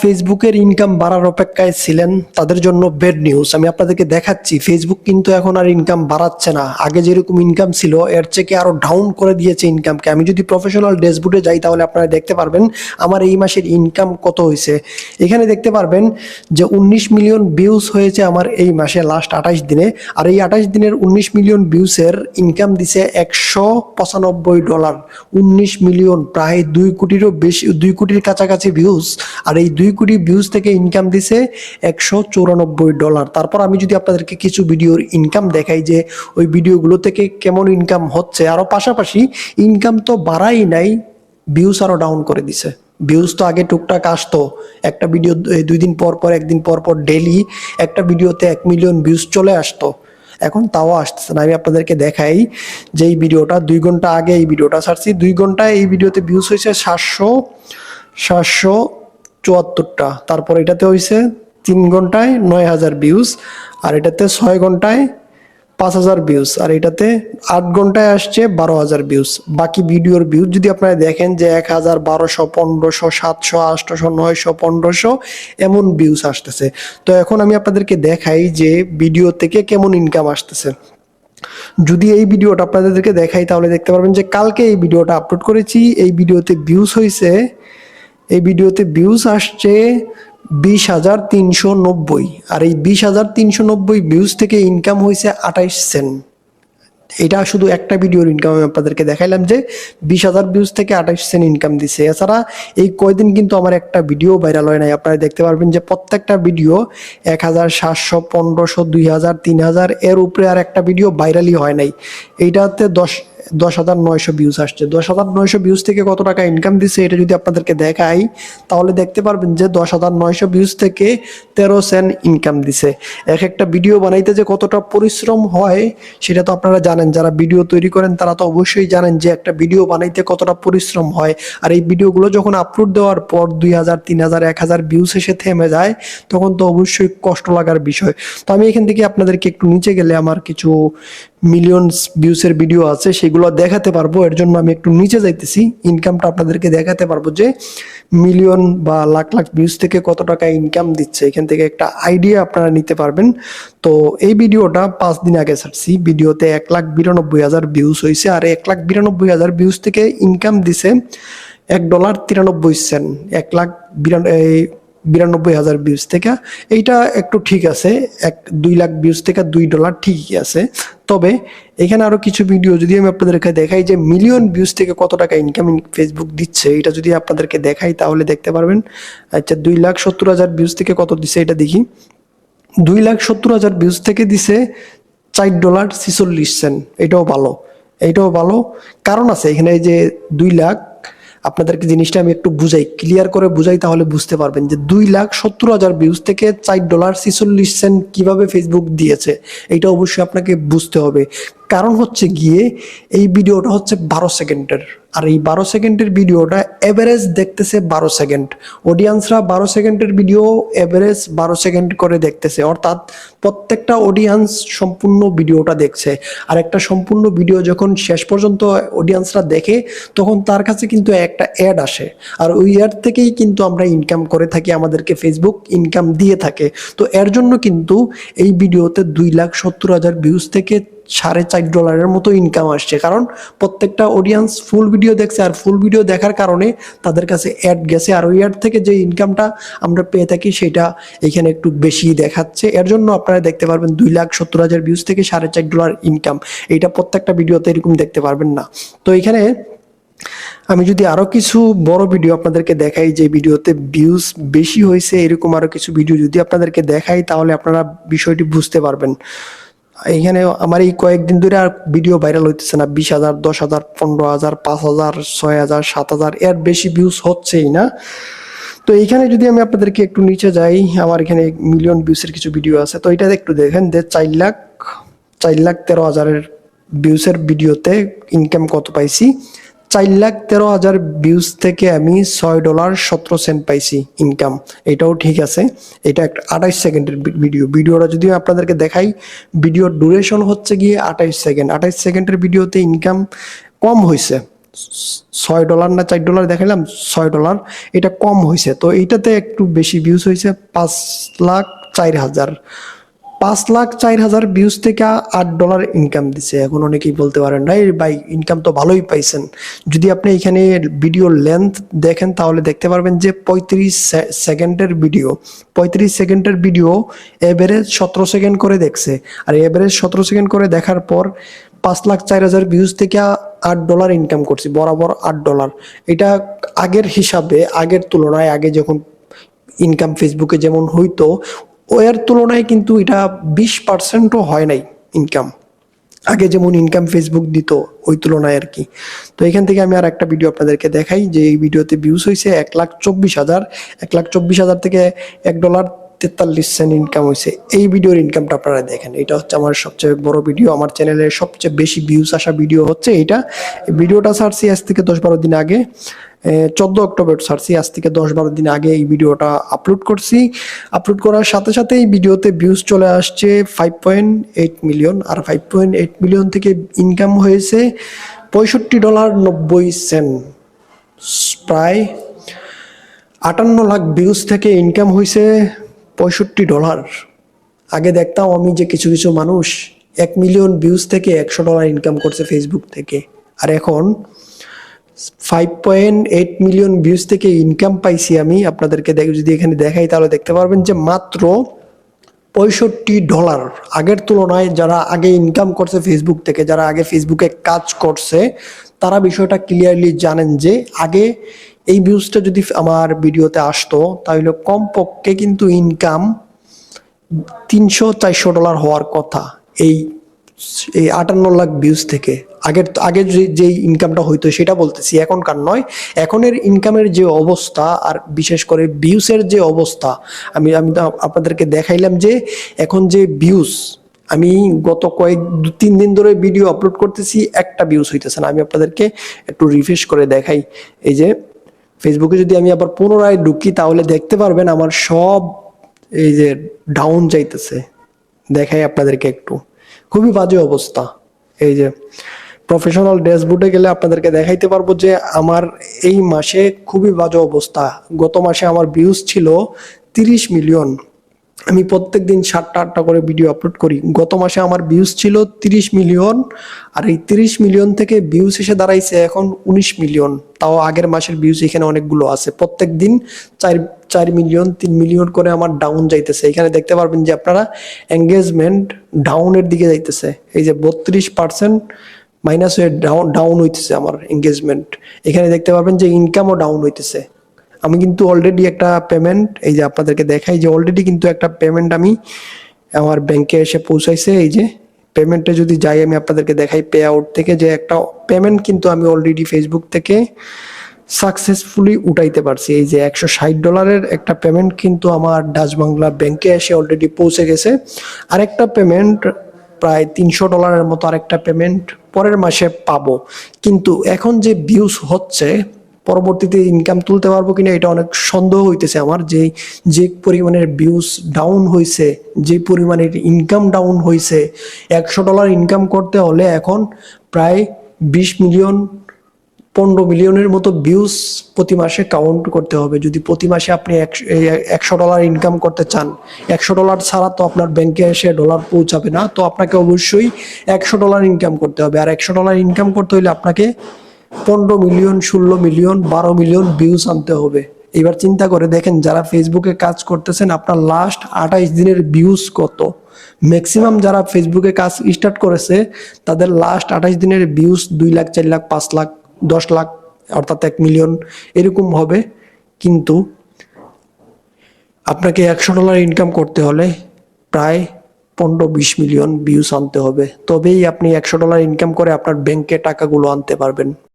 ফেসবুকের ইনকাম বাড়ার অপেক্ষায় ছিলেন, তাদের জন্য বেড নিউজ আমি আপনাদেরকে দেখাচ্ছি ফেসবুক কিন্তু এখন আর ইনকাম বাড়াচ্ছে না। আগে যেরকম ইনকাম ছিল, এর থেকে আরও ডাউন করে দিয়েছে ইনকামকে আমি যদি প্রফেশনাল ড্যাশবোর্ডে যাই, তাহলে আপনারা দেখতে পারবেন আমার এই মাসের ইনকাম কত হয়েছে। এখানে দেখতে পারবেন যে উনিশ মিলিয়ন ভিউজ হয়েছে আমার এই মাসে লাস্ট আঠাশ দিনে। আর এই আঠাশ দিনের উনিশ মিলিয়ন ভিউসের ইনকাম দিছে একশো পঁচানব্বই ডলার উনিশ মিলিয়ন প্রায় দুই কোটিরও বেশি, দুই কোটির কাছাকাছি ভিউজ আর এই দুই কোটি ভিউজ থেকে ইনকাম দিছে একশো চৌরানব্বই ডলার তারপর আমি যদি আপনাদেরকে কিছু ভিডিওর ইনকাম দেখাই যে ওই ভিডিওগুলো থেকে কেমন ইনকাম হচ্ছে আরও পাশাপাশি ইনকাম তো বাড়াই নাই ভিউজ আরও ডাউন করে দিছে। ভিউজ তো আগে টুকটাক আসতো, একটা ভিডিও দুই দিন পর পর, একদিন পর পর ডেলি একটা ভিডিওতে এক মিলিয়ন ভিউজ চলে আসতো। এখন তাও আসতেছে না। আমি আপনাদেরকে দেখাই যে এই ভিডিওটা দুই ঘণ্টা আগে এই ভিডিওটা ছাড়ছি, দুই ঘন্টায় এই ভিডিওতে ভিউজ হয়েছে সাতশো সাতশো চুয়াত্তরটা। তারপর এটাতে হয়েছে তিন ঘন্টায় নয় হাজার ভিউজ আর এটাতে ছয় ঘন্টায় পাঁচ হাজার ভিউজ আর এটাতে আট ঘন্টায় আসছে বারো হাজার ভিউজ বাকি ভিডিওর ভিউজ যদি আপনারা দেখেন যে এক হাজার বারোশো, পনেরোশো, সাতশো আটশোশো নয়শো, পনেরোশো, এমন ভিউজ আসতেছে। তো এখন আমি আপনাদেরকে দেখাই যে ভিডিও থেকে কেমন ইনকাম আসতেছে। যদি এই ভিডিওটা আপনাদেরকে দেখাই তাহলে দেখতে পারবেন যে কালকে এই ভিডিওটা আপলোড করেছি, এই ভিডিওতে ভিউজ হয়েছে এই ভিডিওতে ভিউজ আসছে বিশ হাজার তিনশো নব্বই। আর এই বিশ হাজার তিনশো নব্বই ভিউজ থেকে ইনকাম হয়েছে আঠাইশ সেন্ট এটা শুধু একটা ভিডিওর ইনকাম আমি আপনাদেরকে দেখাইলাম যে বিশ হাজার ভিউজ থেকে আঠাইশ সেন্ট ইনকাম দিছে। এছাড়া এই কয়দিন কিন্তু আমার একটা ভিডিও ভাইরাল হয় নাই। আপনারা দেখতে পারবেন যে প্রত্যেকটা ভিডিও এক হাজার সাতশো পনেরোশো, দুই হাজার, তিন হাজার এর উপরে আর একটা ভিডিও ভাইরালই হয় নাই। এইটাতে দশ দশ হাজার নয়শো ভিউজ আসছে। দশ হাজার নয়শো ভিউজ থেকে কত টাকা ইনকাম দিচ্ছে এটা যদি আপনাদেরকে দেখাই, তাহলে দেখতে পারবেন যে দশ হাজার নয়শো ভিউজ থেকে তেরো সেন্ট ইনকাম দিছে। এক একটা ভিডিও বানাইতে যে কতটা পরিশ্রম হয়, সেটা তো আপনারা জানেন। যারা ভিডিও তৈরি করেন, তারা তো অবশ্যই জানেন যে একটা ভিডিও বানাইতে কতটা পরিশ্রম হয়। আর এই ভিডিওগুলো যখন আপলোড দেওয়ার পর দুই হাজার, তিন হাজার, এক হাজার ভিউজ এসে থেমে যায়, তখন তো অবশ্যই কষ্ট লাগার বিষয়। তো আমি এখান থেকে আপনাদেরকে একটু নিচে গেলে আমার কিছু মিলিয়নস ভিউসের ভিডিও আছে, সেগুলো দেখাতে পারব। এর জন্য আমি একটু নিচে যাইতেছি। ইনকামটা আপনাদেরকে দেখাতে পারব যে মিলিয়ন বা লাখ লাখ ভিউজ থেকে কত টাকা ইনকাম দিচ্ছে। এখান থেকে একটা আইডিয়া আপনারা নিতে পারবেন। তো এই ভিডিওটা পাঁচ দিন আগে ছাড়ছি। ভিডিওতে এক লাখ বিরানব্বই হাজার ভিউজ হয়েছে আর এক লাখ বিরানব্বই হাজার ভিউজ থেকে ইনকাম দিছে এক ডলার তিরানব্বই সেন্ট এক লাখ বিরান বিরানব্বই হাজার ভিউজ থেকে। এইটা একটু ঠিক আছে, এক দুই লাখ ভিউজ থেকে দুই ডলার ঠিকই আছে। তবে এখানে আরও কিছু ভিডিও যদি আমি আপনাদেরকে দেখাই যে মিলিয়ন ভিউজ থেকে কত টাকা ইনকাম ফেসবুক দিচ্ছে, এটা যদি আপনাদেরকে দেখাই তাহলে দেখতে পারবেন। আচ্ছা দুই লাখ সত্তর হাজার ভিউজ থেকে কত দিছে এটা দেখি। দুই লাখ সত্তর হাজার ভিউজ থেকে দিছে চার ডলার ছিচল্লিশ সেন্ট এটাও ভালো এইটাও ভালো। কারণ আছে এখানে যে দুই লাখ আপনাদেরকে জিনিসটা আমি একটু বুঝাই ক্লিয়ার করে বুঝাই তাহলে বুঝতে পারবেন যে দুই লাখ সত্তর হাজার ভিউজ থেকে চার ডলার ছিচল্লিশ সেন্ট কীভাবে ফেসবুক দিয়েছে এটা অবশ্যই আপনাকে বুঝতে হবে। কারণ হচ্ছে গিয়ে এই ভিডিওটা হচ্ছে বারো সেকেন্ডের। আর এই বারো সেকেন্ডের ভিডিওটা এভারেজ দেখতেছে বারো সেকেন্ড। অডিয়েন্সরা বারো সেকেন্ডের ভিডিও এভারেজ বারো সেকেন্ড করে দেখতেছে। অর্থাৎ প্রত্যেকটা অডিয়েন্স সম্পূর্ণ ভিডিওটা দেখছে। আর একটা সম্পূর্ণ ভিডিও যখন শেষ পর্যন্ত অডিয়েন্সরা দেখে, তখন তার কাছে কিন্তু একটা অ্যাড আসে। আর ওই অ্যাড থেকেই কিন্তু আমরা ইনকাম করে থাকি, আমাদেরকে ফেসবুক ইনকাম দিয়ে থাকে। তো এর জন্য কিন্তু এই ভিডিওতে দুই লাখ সত্তর হাজার ভিউজ থেকে সাড়ে চার ডলারের মতো ইনকাম আসছে। কারণ প্রত্যেকটা অডিয়েন্স ফুল ভিডিও দেখছে আর ফুল ভিডিও দেখার কারণে তাদের কাছে অ্যাড গেছে। আর ওই অ্যাড থেকে যে ইনকামটা আমরা পেয়ে থাকি সেটা এখানে একটু বেশি দেখাচ্ছে। এর জন্য আপনারা দেখতে পারবেন দুই লাখ সত্তর হাজার ভিউজ থেকে সাড়ে চার ডলার ইনকাম এইটা প্রত্যেকটা ভিডিওতে এরকম দেখতে পারবেন না। তো এখানে আমি যদি আরও কিছু বড় ভিডিও আপনাদেরকে দেখাই, যে ভিডিওতে ভিউজ বেশি হয়েছে, এরকম আরও কিছু ভিডিও যদি আপনাদেরকে দেখাই, তাহলে আপনারা বিষয়টি বুঝতে পারবেন। এখানে আমার এই কয়েকদিন ধরে আর ভিডিও ভাইরাল হইতেছে না, বিশ হাজার, দশ হাজার, পনেরো হাজার, পাঁচ হাজার, ছয় হাজার, সাত হাজার, এর বেশি ভিউজ হচ্ছেই না। তো এইখানে যদি আমি আপনাদেরকে একটু নিচে যাই, আমার এখানে মিলিয়ন ভিউসের কিছু ভিডিও আছে, তো এটা একটু দেখেন যে চার লাখ চার লাখ তেরো হাজারের ভিউসের ভিডিওতে ইনকাম কত পাইছি। চার লাখ তেরো হাজার ভিউজ থেকে আমি ছয় ডলার সতেরো সেন্ট পাইছি ইনকাম এটাও ঠিক আছে। এটা একটা আঠাইশ সেকেন্ডের ভিডিও ভিডিওটা যদি আপনাদেরকে দেখাই ভিডিওর ডিউরেশন হচ্ছে গিয়ে আঠাইশ সেকেন্ড আঠাইশ সেকেন্ডের ভিডিওতে ইনকাম কম হয়েছে ছয় ডলার না চার ডলার দেখালাম ছয় ডলার এটা কম হয়েছে তো এইটাতে একটু বেশি ভিউজ হয়েছে পাঁচ লাখ চার হাজার। পাঁচ লাখ চার হাজার ভিউজ থেকে আট ডলার ইনকাম দিছে। এখন অনেকেই বলতে পারেন না ভাই ইনকাম তো ভালোই পাইছেন। যদি আপনি এখানে ভিডিও লেন্থ দেখেন, তাহলে দেখতে পারবেন যে পঁয়ত্রিশ সেকেন্ডের ভিডিও পঁয়ত্রিশ সেকেন্ডের ভিডিও এভারেজ সতেরো সেকেন্ড করে দেখছে। আর এভারেজ সতেরো সেকেন্ড করে দেখার পর পাঁচ লাখ চার হাজার ভিউজ থেকে আট ডলার ইনকাম করছি, বরাবর আট ডলার এটা আগের হিসাবে, আগের তুলনায় আগে যখন ইনকাম ফেসবুকে যেমন হইতো ওর তুলনায় কিন্তু এটা বিশ পার্সেন্টও হয় নাই ইনকাম আগে যেমন ইনকাম ফেসবুক দিত, ওই তুলনায় আর কি। তো এখান থেকে আমি আর একটা ভিডিও আপনাদেরকে দেখাই, যে এই ভিডিওতে ভিউজ হয়েছে এক লাখ চব্বিশ হাজার। এক লাখ চব্বিশ হাজার থেকে এক ডলার তেতাল্লিশ সেন্ট ইনকাম হয়েছে এই ভিডিওর ইনকামটা আপনারা দেখেন। এটা হচ্ছে আমার সবচেয়ে বড় ভিডিও আমার চ্যানেলের সবচেয়ে বেশি ভিউজ আসা ভিডিও হচ্ছে এটা। ভিডিওটা ছাড়ছি আজ থেকে দশ বারো দিন আগে। চোদ্দ অক্টোবর ছাড়ছি আজ থেকে দশ বারো দিন আগে এই ভিডিওটা আপলোড করছি। আপলোড করার সাথে সাথে এই ভিডিওতে ভিউজ চলে আসছে ফাইভ পয়েন্ট এইট মিলিয়ন আর ফাইভ পয়েন্ট এইট মিলিয়ন থেকে ইনকাম হয়েছে পঁয়ষট্টি ডলার নব্বই সেন্ট প্রায় আটান্ন লাখ ভিউজ থেকে ইনকাম হয়েছে পঁয়ষট্টি ডলার। আগে দেখতাম আমি যে কিছু কিছু মানুষ এক মিলিয়ন ভিউজ থেকে একশো ডলার ইনকাম করছে ফেসবুক থেকে। আর এখন five point eight million views থেকে ইনকাম পাইছি আমি। আপনাদেরকে যদি এখানে দেখাই, তাহলে দেখতে পারবেন যে মাত্র পঁয়ষট্টি ডলার আগের তুলনায় যারা আগে ইনকাম করছে ফেসবুক থেকে, যারা আগে ফেসবুকে কাজ করছে, তারা বিষয়টা ক্লিয়ারলি জানেন যে আগে এই ভিউজটা যদি আমার ভিডিওতে আসতো, তাহলে কমপক্ষে কিন্তু ইনকাম তিনশো চারশো ডলার হওয়ার কথা। এই এই আটান্ন লাখ ভিউজ থেকে। আগের আগের যে ইনকামটা হইতো সেটা বলতেছি, এখনকার নয়। এখনের ইনকামের যে অবস্থা আর বিশেষ করে ভিউসের যে অবস্থা, আমি আমি আপনাদেরকে দেখাইলাম যে এখন যে ভিউজ আমি গত কয়েক দু তিন দিন ধরে ভিডিও আপলোড করতেছি, একটা ভিউজ হইতেছে না। আমি আপনাদেরকে একটু রিফ্রেশ করে দেখাই। এই যে ফেসবুকে যদি আমি আবার পুনরায় ঢুকি, তাহলে দেখতে পারবেন আমার সব এই যে ডাউন যাইতেছে। দেখাই আপনাদেরকে একটু। খুবই বাজে অবস্থা। এই যে প্রফেশনাল ড্যাশবোর্ডে গেলে আপনাদেরকে দেখাইতে পারব যে আমার এই মাসে খুবই বাজে অবস্থা। গত মাসে আমার ভিউজ ছিল তিরিশ মিলিয়ন আমি প্রত্যেক দিন সাতটা আটটা করে ভিডিও আপলোড করি। গত মাসে আমার ভিউজ ছিল তিরিশ মিলিয়ন আর এই তিরিশ মিলিয়ন থেকে ভিউজ এসে দাঁড়াইছে এখন উনিশ মিলিয়ন তাও আগের মাসের ভিউজ এখানে অনেকগুলো আছে। প্রত্যেক দিন চার চার মিলিয়ন তিন মিলিয়ন করে আমার ডাউন যাইতেছে। এখানে দেখতে পারবেন যে আপনারা এঙ্গেজমেন্ট ডাউনের দিকে যাইতেছে। এই যে বত্রিশ পার্সেন্ট মাইনাস হয়ে ডাউন ডাউন হইতেছে আমার এঙ্গেজমেন্ট এখানে দেখতে পারবেন যে ইনকামও ডাউন হইতেছে। আমি কিন্তু অলরেডি একটা পেমেন্ট এই যে আপনাদেরকে দেখাই যে অলরেডি কিন্তু একটা পেমেন্ট আমি আমার ব্যাংকে এসে পৌঁছাইছে। এই যে পেমেন্টে যদি যাই আমি আপনাদেরকে দেখাই পে আউট থেকে যে একটা পেমেন্ট কিন্তু আমি অলরেডি ফেসবুক থেকে সাকসেসফুলি উঠাইতে পারছি। এই যে একশো ষাট ডলারের একটা পেমেন্ট কিন্তু আমার ডাচ বাংলা ব্যাংকে এসে অলরেডি পৌঁছে গেছে। আরেকটা পেমেন্ট প্রায় তিনশো ডলারের মতো আরেকটা পেমেন্ট পরের মাসে পাবো। কিন্তু এখন যে ভিউজ হচ্ছে, পরবর্তীতে ইনকাম তুলতে পারব কিনা এটা অনেক সন্দেহ হইতেছে আমার যে যে পরিমাণের ভিউজ ডাউন হয়েছে যে পরিমাণের ইনকাম ডাউন হয়েছে একশো ডলার ইনকাম করতে হলে এখন প্রায় বিশ মিলিয়ন পনেরো মিলিয়নের মতো ভিউজ প্রতি মাসে কাউন্ট করতে হবে। যদি প্রতি মাসে আপনি একশো ডলার ইনকাম করতে চান, একশো ডলার ছাড়া তো আপনার ব্যাংকে এসে ডলার পৌঁছাবে না, তো আপনাকে অবশ্যই একশো ডলার ইনকাম করতে হবে। আর একশো ডলার ইনকাম করতে হলে আপনাকে পনেরো মিলিয়ন, ষোলো মিলিয়ন, বারো মিলিয়ন ভিউজ আনতে হবে। এবার চিন্তা করে দেখেন, যারা ফেসবুকে কাজ করতেছেন, আপনার লাস্ট আঠাইশ দিনের ভিউজ কত? ম্যাক্সিমাম যারা ফেসবুকে কাজ স্টার্ট করেছে, তাদের লাস্ট আঠাইশ দিনের ভিউজ দুই লাখ, চার লাখ, পাঁচ লাখ দশ লাখ, অর্থাৎ এক মিলিয়ন এরকম হবে। কিন্তু আপনাকে একশো ডলার ইনকাম করতে হলে প্রায় পনেরো বিশ মিলিয়ন ভিউস আনতে হবে। তবেই আপনি একশো ডলার ইনকাম করে আপনার ব্যাংকে টাকাগুলো আনতে পারবেন।